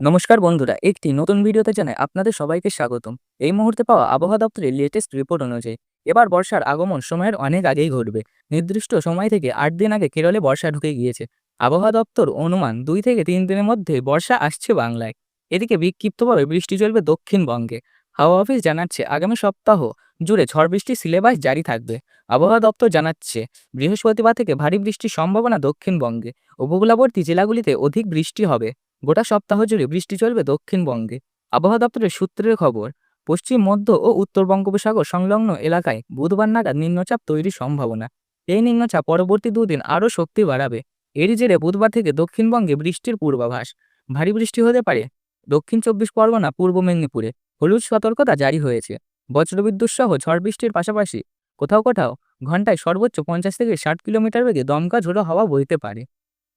নমস্কার বন্ধুরা, একটি নতুন ভিডিওতে জানাই আপনাদের সবাইকে স্বাগতম। এই মুহূর্তে পাওয়া আবহাওয়া দপ্তরের লেটেস্ট রিপোর্ট অনুযায়ী, এবার বর্ষার আগমন সময়ের অনেক আগেই ঘটবে। নির্দিষ্ট সময় থেকে আট দিন আগে কেরলে বর্ষা ঢুকে গিয়েছে। আবহাওয়া দপ্তর অনুমান দুই থেকে তিন দিনের মধ্যে বর্ষা আসছে বাংলায়। এদিকে বিক্ষিপ্তভাবে বৃষ্টি চলবে দক্ষিণবঙ্গে। হাওয়া অফিস জানাচ্ছে, আগামী সপ্তাহ জুড়ে ঝড় বৃষ্টির সিলেবাস জারি থাকবে। আবহাওয়া দপ্তর জানাচ্ছে, বৃহস্পতিবার থেকে ভারী বৃষ্টির সম্ভাবনা দক্ষিণবঙ্গে। উপকূলবর্তী জেলাগুলিতে অধিক বৃষ্টি হবে। গোটা সপ্তাহ জুড়ে বৃষ্টি চলবে দক্ষিণবঙ্গে। আবহাওয়া দপ্তরের সূত্রের খবর, পশ্চিম, মধ্য ও উত্তর বঙ্গোপসাগর সংলগ্ন এলাকায় বুধবার নাগাদ নিম্নচাপ তৈরির সম্ভাবনা। এই নিম্নচাপ পরবর্তী দুদিন আরও শক্তি বাড়াবে। এরই জেরে বুধবার থেকে দক্ষিণবঙ্গে বৃষ্টির পূর্বাভাস। ভারী বৃষ্টি হতে পারে। দক্ষিণ চব্বিশ পরগনা, পূর্ব মেদিনীপুরে হলুদ সতর্কতা জারি হয়েছে। বজ্রবিদ্যুৎ সহ ঝড় বৃষ্টির পাশাপাশি কোথাও কোথাও ঘন্টায় সর্বোচ্চ পঞ্চাশ থেকে ষাট কিলোমিটার বেগে দমকা ঝোড়ো হাওয়া বইতে পারে।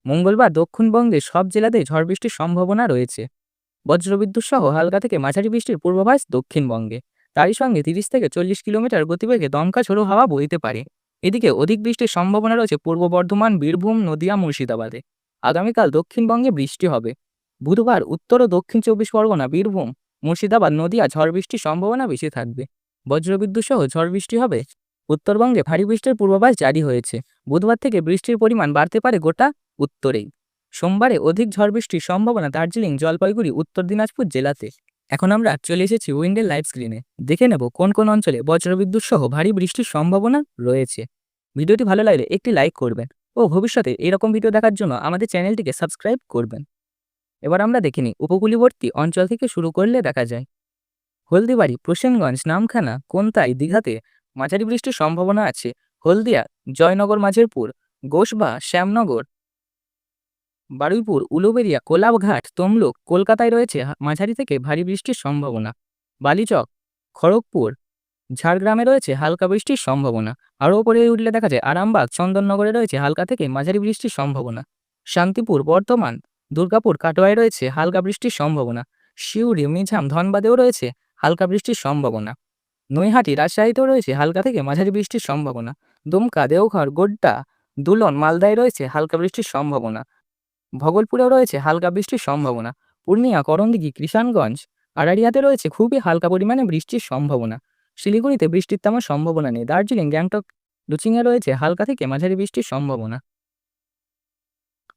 মঙ্গলবার দক্ষিণবঙ্গের সব জেলাতেই ঝড় বৃষ্টির সম্ভাবনা রয়েছে। বজ্রবিদ্যুৎ সহ হালকা থেকে মাঝারি বৃষ্টির পূর্বাভাস দক্ষিণবঙ্গে। তারই সঙ্গে তিরিশ থেকে চল্লিশ কিলোমিটার গতিবেগে দমকা ঝোড়ো হাওয়া বইতে পারে। এদিকে অধিক বৃষ্টির সম্ভাবনা রয়েছে পূর্ব বর্ধমান, বীরভূম, নদিয়া, মুর্শিদাবাদে। আগামীকাল দক্ষিণবঙ্গে বৃষ্টি হবে। বুধবার উত্তর ও দক্ষিণ চব্বিশ পরগনা, বীরভূম, মুর্শিদাবাদ, নদিয়া ঝড় বৃষ্টির সম্ভাবনা বেশি থাকবে। বজ্রবিদ্যুৎ সহ ঝড় বৃষ্টি হবে। উত্তরবঙ্গে ভারী বৃষ্টির পূর্বাভাস জারি হয়েছে। বুধবার থেকে বৃষ্টির পরিমাণ বাড়তে পারে গোটা উত্তরেই সোমবারে অধিক ঝড় বৃষ্টির সম্ভাবনা দার্জিলিং, জলপাইগুড়ি, উত্তর দিনাজপুর জেলাতে। এখন আমরা চলে এসেছি উইন্ডের লাইভ স্ক্রিনে। দেখে নেব কোন কোন অঞ্চলে বজ্রবিদ্যুৎ সহ ভারী বৃষ্টির সম্ভাবনা রয়েছে। ভিডিওটি ভালো লাগলে একটি লাইক করবেন ও ভবিষ্যতে এরকম ভিডিও দেখার জন্য আমাদের চ্যানেলটিকে সাবস্ক্রাইব করবেন। এবার আমরা দেখিনি উপকূলীবর্তী অঞ্চল থেকে শুরু করলে দেখা যায়। হলদিবাড়ি, প্রসেনগঞ্জ, নামখানা, কোনতাই দীঘাতে মাঝারি বৃষ্টির সম্ভাবনা আছে। হলদিয়া, জয়নগর, মাঝেরপুর, গোসবা, শ্যামনগর বারুইপুর, উলুবেড়িয়া, কোলাবঘাট, তমলুক, কলকাতায় রয়েছে মাঝারি থেকে ভারী বৃষ্টির সম্ভাবনা। বালিচক, খড়গপুর, ঝাড়গ্রামে রয়েছে হালকা বৃষ্টির সম্ভাবনা। আরও উপরে উঠলে দেখা যায় আরামবাগ, চন্দননগরে রয়েছে হালকা থেকে মাঝারি বৃষ্টির সম্ভাবনা। শান্তিপুর, বর্ধমান, দুর্গাপুর, কাটোয়ায় রয়েছে হালকা বৃষ্টির সম্ভাবনা। শিউরি মিঝাম ধনবাদেও রয়েছে হালকা বৃষ্টির সম্ভাবনা। নৈহাটি, রাজশাহীতেও রয়েছে হালকা থেকে মাঝারি বৃষ্টির সম্ভাবনা। দুমকা, দেওঘর, গোড্ডা, দুলন, মালদায় রয়েছে হালকা বৃষ্টির সম্ভাবনা। ভগলপুরেও রয়েছে হালকা বৃষ্টির সম্ভাবনা। পূর্ণিয়া, করণদিঘি, কিষানগঞ্জ আড়ারিয়াতে রয়েছে খুবই হালকা পরিমাণে বৃষ্টির সম্ভাবনা। শিলিগুড়িতে বৃষ্টির তেমন সম্ভাবনা নেই। দার্জিলিং, গ্যাংটক লুচিংয়ে রয়েছে হালকা থেকে মাঝারি বৃষ্টির সম্ভাবনা।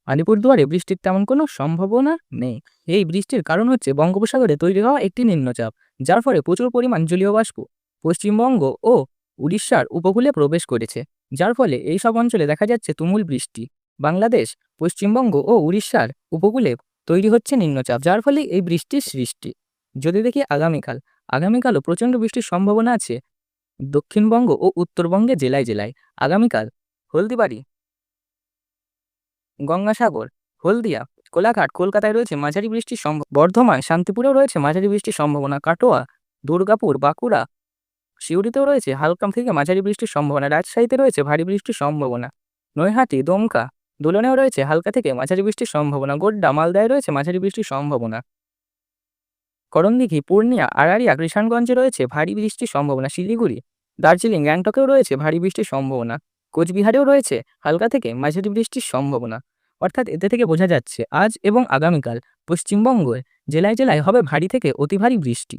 আলিপুরদুয়ারে বৃষ্টির তেমন কোনো সম্ভাবনা নেই। এই বৃষ্টির কারণ হচ্ছে বঙ্গোপসাগরে তৈরি হওয়া একটি নিম্নচাপ, যার ফলে প্রচুর পরিমাণ জলীয় বাষ্প পশ্চিমবঙ্গ ও উড়িষ্যার উপকূলে প্রবেশ করেছে, যার ফলে এই সব অঞ্চলে দেখা যাচ্ছে তুমুল বৃষ্টি। বাংলাদেশ পশ্চিমবঙ্গ ও উড়িষ্যার উপকূলে তৈরি হচ্ছে নিম্নচাপ, যার ফলে এই বৃষ্টির সৃষ্টি। যদি দেখি আগামীকাল, আগামীকালও প্রচণ্ড বৃষ্টির সম্ভাবনা আছে দক্ষিণবঙ্গ ও উত্তরবঙ্গে জেলায় জেলায়। আগামীকাল, হলদিবাড়ি, গঙ্গাসাগর, হলদিয়া, কোলাঘাট, কলকাতায় রয়েছে মাঝারি বৃষ্টির সম্ভব বর্ধমান, শান্তিপুরেও রয়েছে মাঝারি বৃষ্টির সম্ভাবনা, কাটোয়া, দুর্গাপুর, বাঁকুড়া, সিউড়িতেও রয়েছে হালকাম থেকে মাঝারি বৃষ্টির সম্ভাবনা, রাজশাহীতে রয়েছে ভারী বৃষ্টির সম্ভাবনা। নৈহাটি, দমকা দোলনেও রয়েছে হালকা থেকে মাঝারি বৃষ্টির সম্ভাবনা। গোড্ডা মালদায় রয়েছে মাঝারি বৃষ্টির সম্ভাবনা। করণদিঘি, পূর্ণিয়া আড়ারিয়া কৃষাণগঞ্জে রয়েছে ভারী বৃষ্টির সম্ভাবনা। শিলিগুড়ি, দার্জিলিং, গ্যাংটকেও রয়েছে ভারী বৃষ্টির সম্ভাবনা। কোচবিহারেও রয়েছে হালকা থেকে মাঝারি বৃষ্টির সম্ভাবনা। অর্থাৎ এতে থেকে বোঝা যাচ্ছে আজ এবং আগামীকাল পশ্চিমবঙ্গের জেলায় জেলায় হবে ভারী থেকে অতি ভারী বৃষ্টি।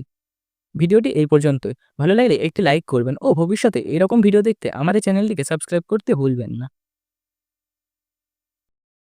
ভিডিওটি এই পর্যন্তই। ভালো লাগলে একটি লাইক করবেন ও ভবিষ্যতে এরকম ভিডিও দেখতে আমাদের চ্যানেলটিকে সাবস্ক্রাইব করতে ভুলবেন না।